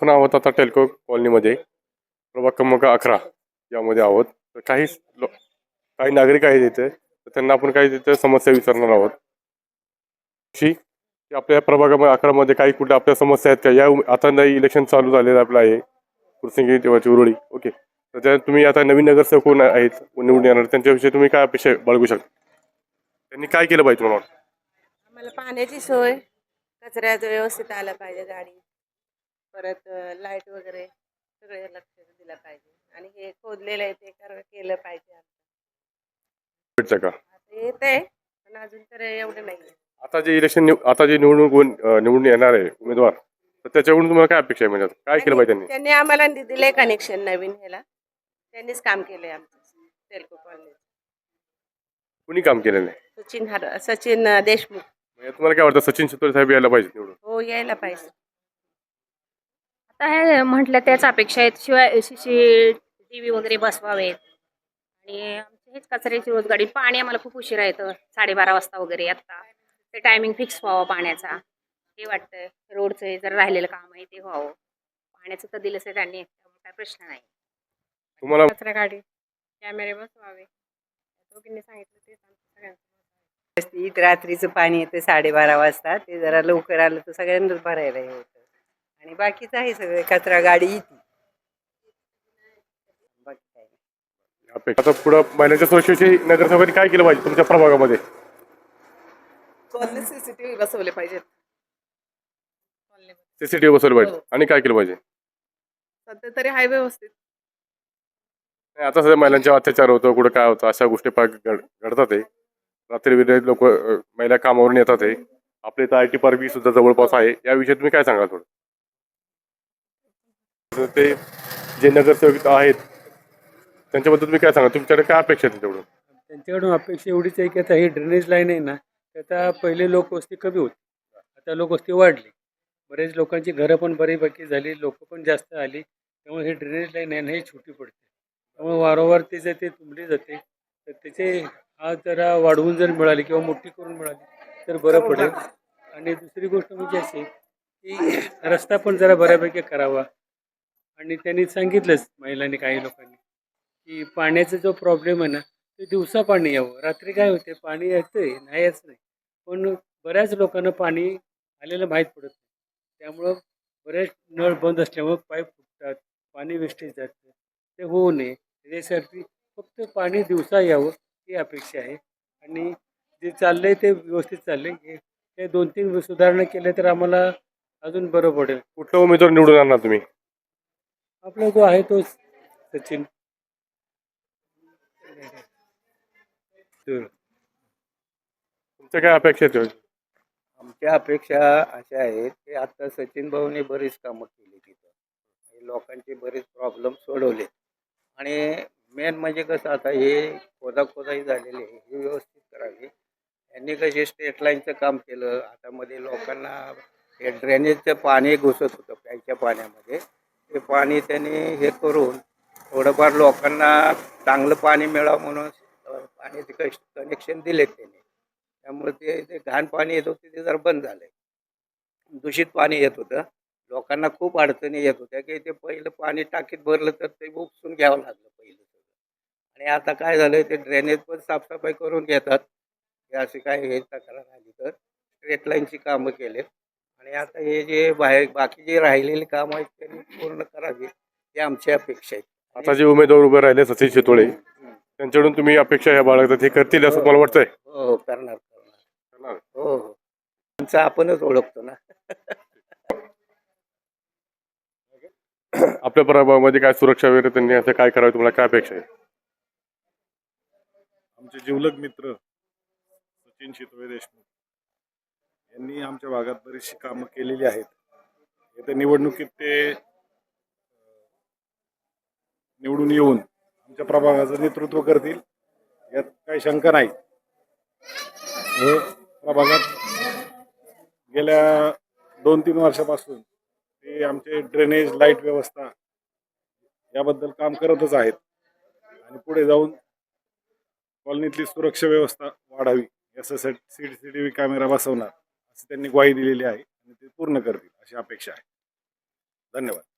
आपण आहोत आता टेल्को कॉलनीमध्ये. प्रभाग क्रमांक अकरा यामध्ये आहोत. तर काही लो- काही नागरिक आहेत इथे. तर त्यांना आपण काही तिथे समस्या विचारणार आहोत. अशी की आपल्या प्रभागामध्ये अकरामध्ये काही कुठल्या आपल्या समस्या आहेत का? या आता नाही इलेक्शन चालू झालेलं आपलं आहे. कुरसिंगी किंवा चिवरोळी ओके. तर त्या तुम्ही आता नवीन नगरसेवक कोण आहेत? निवडून येणार? त्यांच्याविषयी तुम्ही काय अपेक्षा बाळगू शकता? त्यांनी काय केलं पाहिजे तुम्हाला? आम्हाला पाण्याची सोय कचऱ्याचं व्यवस्थित आलं पाहिजे गाडी परत लाइट वगैरे सगळे लक्ष दिलं पाहिजे. आणि हे खोदलेलं आहे ते कर केलं पाहिजे भेटतं का? आता येत आहे पण अजून तर एवढं नाही आता जे इलेक्शन निव- आता जे निवडणूक निवडून येणार आहे उमेदवार तर त्याच्याकडून तुम्हाला काय अपेक्षा आहे? म्हणजे? काय केलं पाहिजे त्यांनी? त्यांनी आम्हाला दि- दिलंय कनेक्शन नवीन ह्याला. त्यांनीच काम केलंय आमचं तेलको कॉलनी कुणी काम केलेलं आहे सचिन हर सचिन देशमुख. म्हणजे तुम्हाला काय वाटतं सचिन शितोळे साहेब यायला पाहिजे निवडून? हो यायला पाहिजे. आता हे म्हटलं त्याच अपेक्षा आहेत. शिवाय सी सी टी व्ही वगैरे बसवावेत आणि आमची हेच कचऱ्याची रोज गाडी पाणी आम्हाला खूप उशिरा येतं साडेबारा वाजता वगैरे आत्ता ते टायमिंग फिक्स व्हावं पाण्याचा. हे वाटतं रोडचं जर राहिलेलं काम आहे ते व्हावं. पाण्याचं तर दिलंच आहे त्यांनी. काय प्रश्न नाही. तुम्हाला कचरा गाडी कॅमेरे बसवावे. दोघींनी सांगितलं तेच आमचं सगळ्यांचं रात्रीचं पाणी येतं साडेबारा वाजता. ते जरा लवकर आलं तर सगळ्यांनाच भरायला हे होतं. आणि बाकीचं आहे सगळं कचरा गाडी येते बाकी काय नाही. अपेक्षा आता पुढं महिलांच्या सुरक्षेची नगरसेवकांनी काय केलं पाहिजे तुमच्या प्रभागामध्ये? कॉलनी सीसीटीव्ही बसवले पाहिजेत. कॉलनीमध्ये. सीसीटीव्ही बसवलं पाहिजे. हो. आणि काय केलं पाहिजे? सध्या तरी हाय व्यवस्थित. नाही, आता सध्या महिलांचे अत्याचार होतो कुठं काय होतं अशा गोष्टी घड- घडतात आहे रात्री विरहित लोक महिला कामावरून येतात आहे आपल्या इथं आय टी पार्क सुद्धा जवळपास आहे. याविषयी तुम्ही काय सांगाल थोडं? तर ते जे नगरसेवक आहेत त्यांच्याबद्दल तुम्ही काय सांगा? तुमच्याकडे काय अपेक्षा आहे त्यांच्याकडून त्यांच्याकडून अपेक्षा एवढीच आहे की आता ही ड्रेनेज लाईन आहे ना तर आता पहिले लोकवस्ती कमी होती. आता लोकवस्ती वाढली. बरेच लोकांची घरं पण बरीपैकी झाली लोक पण जास्त आली. त्यामुळे ही ड्रेनेज लाईन आहे ना ही छोटी पडते. त्यामुळे वारंवार ते जे ते तुंबली जाते. तर त्याचे आज जरा वाढवून जर मिळाली किंवा मोठी करून मिळाली तर बरं पडेल. आणि दुसरी गोष्ट म्हणजे अशी की रस्ता पण जरा बऱ्यापैकी करावा. आणि त्यांनी सांगितलंच महिलांनी काही लोकांनी की पाण्याचा जो प्रॉब्लेम आहे ना ते दिवसा पाणी यावं. रात्री काय होते पाणी येतंय नाही येत नाही. पण बऱ्याच लोकांना पाणी आलेलं माहीत पडत नाही. त्यामुळं बरेच नळ बंद असल्यामुळं पाईप फुटतात पाणी वेस्टेज जातं. ते होऊ नये. त्याच्यासाठी फक्त पाणी दिवसा यावं ही अपेक्षा आहे. आणि जे चाललं आहे ते व्यवस्थित चाललं आहे ते दोन तीन सुधारणा केल्या तर आम्हाला अजून बरं पडेल. कुठलं उमेदवार निवडून आणणार तुम्ही? आपला जो आहे तो सचिन. तुमच्या काय अपेक्षा आहेत आमच्या अपेक्षा अशा आहेत की आता सचिन भाऊने बरीच कामं केली तिथं. आणि लोकांचे बरेच प्रॉब्लेम सोडवले आणि मेन म्हणजे कसं आता हे खोदाखोदाई झालेली आहे हे व्यवस्थित करावी. यांनी कसे स्टेट लाईनचं काम केलं आता मध्ये लोकांना हे ड्रेनेजचं पाणी घुसत होतं प्यायच्या पाण्यामध्ये. ते पाणी त्यांनी हे करून थोडंफार लोकांना चांगलं पाणी मिळावं म्हणून पाण्याचे कश कनेक्शन दिले त्यांनी. त्यामुळे ते जे घाण पाणी येत होते ते जरा बंद झाले. दूषित पाणी येत होतं. लोकांना खूप अडचणी येत होत्या की ते पहिलं पाणी टाकीत भरलं तर ते उपसून घ्यावं लागलं पहिलं सगळं. आणि आता काय झालं ते ड्रेनेज पण साफसफाई करून घेतात. हे असे काय हे तक्रार आली तर. स्ट्रेट लाईनची कामं केलेत. आणि आता हे जे बाहेर बाकी जे राहिलेली कामं आहेत पूर्ण करावी ही आमची अपेक्षा आहे. आता जे उमेदवार उभे राहिले सचिन शितोळे त्यांच्याकडून तुम्ही अपेक्षा ह्या बाळगतात हे करतील असं मला वाटतंय? हो हो करणार करणार. हो हो. आपणच ओळखतो ना. आपल्या प्रभागामध्ये काय सुरक्षा वगैरे त्यांनी असं काय करावं तुम्हाला काय अपेक्षा आहे? आमचे जिवलग मित्र सचिन शितोळे देशमुख यांनी आमच्या भागात बरीचशी कामं केलेली आहेत. येत्या निवडणुकीत ते निवडून येऊन आमच्या प्रभागाचं नेतृत्व करतील यात काही शंका नाही हे प्रभागात गेल्या दोन तीन वर्षापासून ते आमचे ड्रेनेज लाइट व्यवस्था याबद्दल काम करतच आहेत. आणि पुढे जाऊन कॉलनीतली सुरक्षा व्यवस्था वाढावी यासाठी C C T V camera बसवणार अशी त्यांनी ग्वाही दिलेली आहे आणि ते पूर्ण करतील अशी अपेक्षा आहे. धन्यवाद.